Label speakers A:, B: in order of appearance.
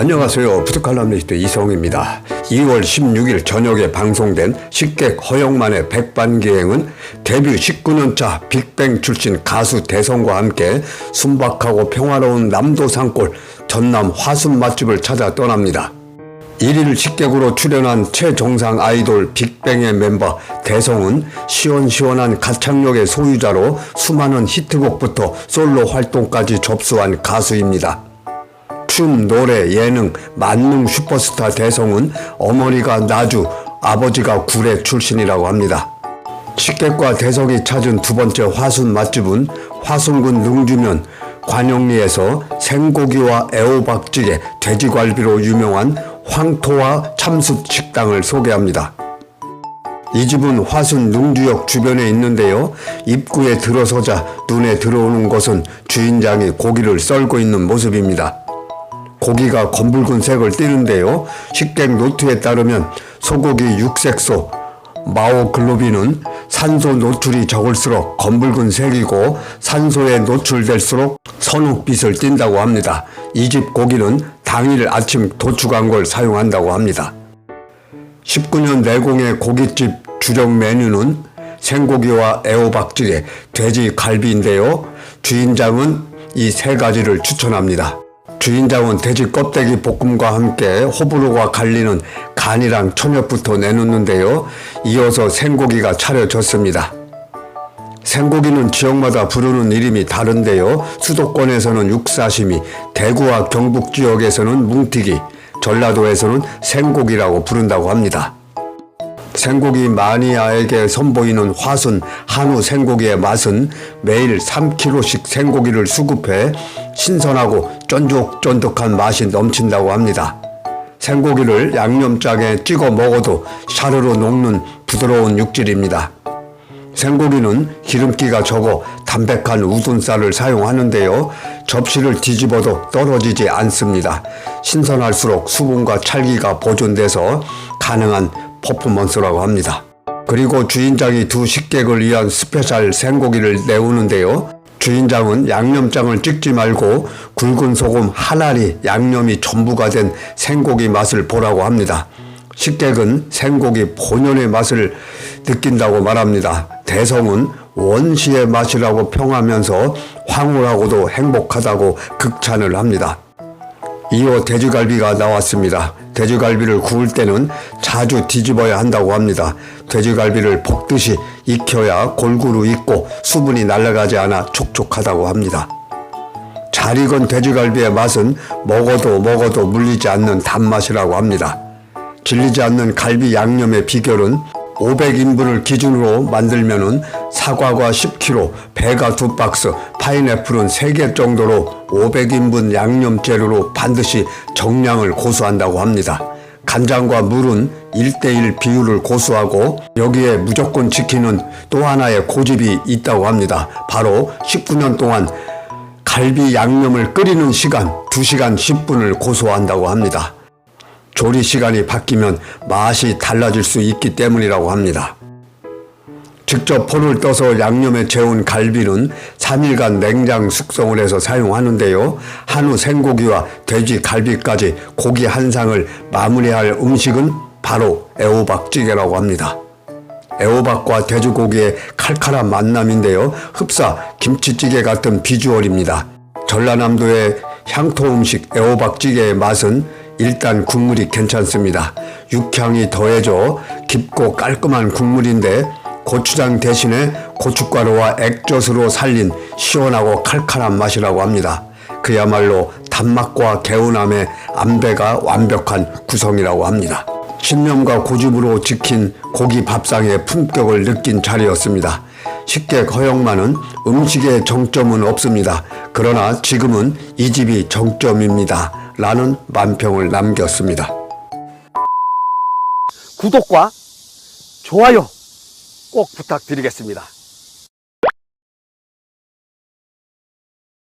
A: 안녕하세요. 부트칼럼니스트 이성입니다. 2월 16일 저녁에 방송된 식객 허영만의 백반기행은 데뷔 19년차 빅뱅 출신 가수 대성과 함께 순박하고 평화로운 남도 산골 전남 화순 맛집을 찾아 떠납니다. 1일 식객으로 출연한 최정상 아이돌 빅뱅의 멤버 대성은 시원시원한 가창력의 소유자로 수많은 히트곡부터 솔로 활동까지 접수한 가수입니다. 춤, 노래, 예능, 만능 슈퍼스타 대성은 어머니가 나주, 아버지가 구례 출신이라고 합니다. 식객과 대성이 찾은 두 번째 화순 맛집은 화순군 능주면 관영리에서 생고기와 애호박찌개, 돼지갈비로 유명한 황토와 참숯 식당을 소개합니다. 이 집은 화순 능주역 주변에 있는데요. 입구에 들어서자 눈에 들어오는 것은 주인장이 고기를 썰고 있는 모습입니다. 고기가 검붉은 색을 띠는데요. 식객 노트에 따르면 소고기 육색소 마오글로빈은 산소 노출이 적을수록 검붉은 색이고 산소에 노출될수록 선욱빛을 띈다고 합니다. 이 집 고기는 당일 아침 도축한 걸 사용한다고 합니다. 19년 내공의 고깃집 주력 메뉴는 생고기와 애호박찌개, 돼지 갈비인데요. 주인장은 이 세 가지를 추천합니다. 주인장은 돼지 껍데기 볶음과 함께 호불호가 갈리는 간이랑 천엽부터 내놓는데요. 이어서 생고기가 차려졌습니다. 생고기는 지역마다 부르는 이름이 다른데요. 수도권에서는 육사시미, 대구와 경북 지역에서는 뭉티기, 전라도에서는 생고기라고 부른다고 합니다. 생고기 마니아에게 선보이는 화순 한우 생고기의 맛은 매일 3kg씩 생고기를 수급해 신선하고 쫀득쫀득한 맛이 넘친다고 합니다. 생고기를 양념장에 찍어 먹어도 샤르르 녹는 부드러운 육질입니다. 생고기는 기름기가 적어 담백한 우둔살을 사용하는데요. 접시를 뒤집어도 떨어지지 않습니다. 신선할수록 수분과 찰기가 보존돼서 가능한 퍼포먼스라고 합니다. 그리고 주인장이 두 식객을 위한 스페셜 생고기를 내오는데요. 주인장은 양념장을 찍지 말고 굵은 소금 한 알이 양념이 전부가 된 생고기 맛을 보라고 합니다. 식객은 생고기 본연의 맛을 느낀다고 말합니다. 대성은 원시의 맛이라고 평하면서 황홀하고도 행복하다고 극찬을 합니다. 2호 돼지갈비가 나왔습니다. 돼지갈비를 구울 때는 자주 뒤집어야 한다고 합니다. 돼지갈비를 볶듯이 익혀야 골고루 익고 수분이 날아가지 않아 촉촉하다고 합니다. 잘 익은 돼지갈비의 맛은 먹어도 먹어도 물리지 않는 단맛이라고 합니다. 질리지 않는 갈비 양념의 비결은 500인분을 기준으로 만들면 사과과 10 4kg, 배가 두 박스, 파인애플은 3개 정도로 500인분 양념 재료로 반드시 정량을 고수한다고 합니다. 간장과 물은 1대1 비율을 고수하고 여기에 무조건 지키는 또 하나의 고집이 있다고 합니다. 바로 19년 동안 갈비 양념을 끓이는 시간 2시간 10분을 고소한다고 합니다. 조리 시간이 바뀌면 맛이 달라질 수 있기 때문이라고 합니다. 직접 포를 떠서 양념에 재운 갈비는 3일간 냉장 숙성을 해서 사용하는데요. 한우 생고기와 돼지 갈비까지 고기 한 상을 마무리할 음식은 바로 애호박찌개라고 합니다. 애호박과 돼지고기의 칼칼한 만남인데요. 흡사 김치찌개 같은 비주얼입니다. 전라남도의 향토 음식 애호박찌개의 맛은 일단 국물이 괜찮습니다. 육향이 더해져 깊고 깔끔한 국물인데 고추장 대신에 고춧가루와 액젓으로 살린 시원하고 칼칼한 맛이라고 합니다. 그야말로 단맛과 개운함의 안배가 완벽한 구성이라고 합니다. 신념과 고집으로 지킨 고기 밥상의 품격을 느낀 자리였습니다. 식객 허영만은 음식의 정점은 없습니다. 그러나 지금은 이 집이 정점입니다. 라는 만평을 남겼습니다.
B: 구독과 좋아요 꼭 부탁드리겠습니다.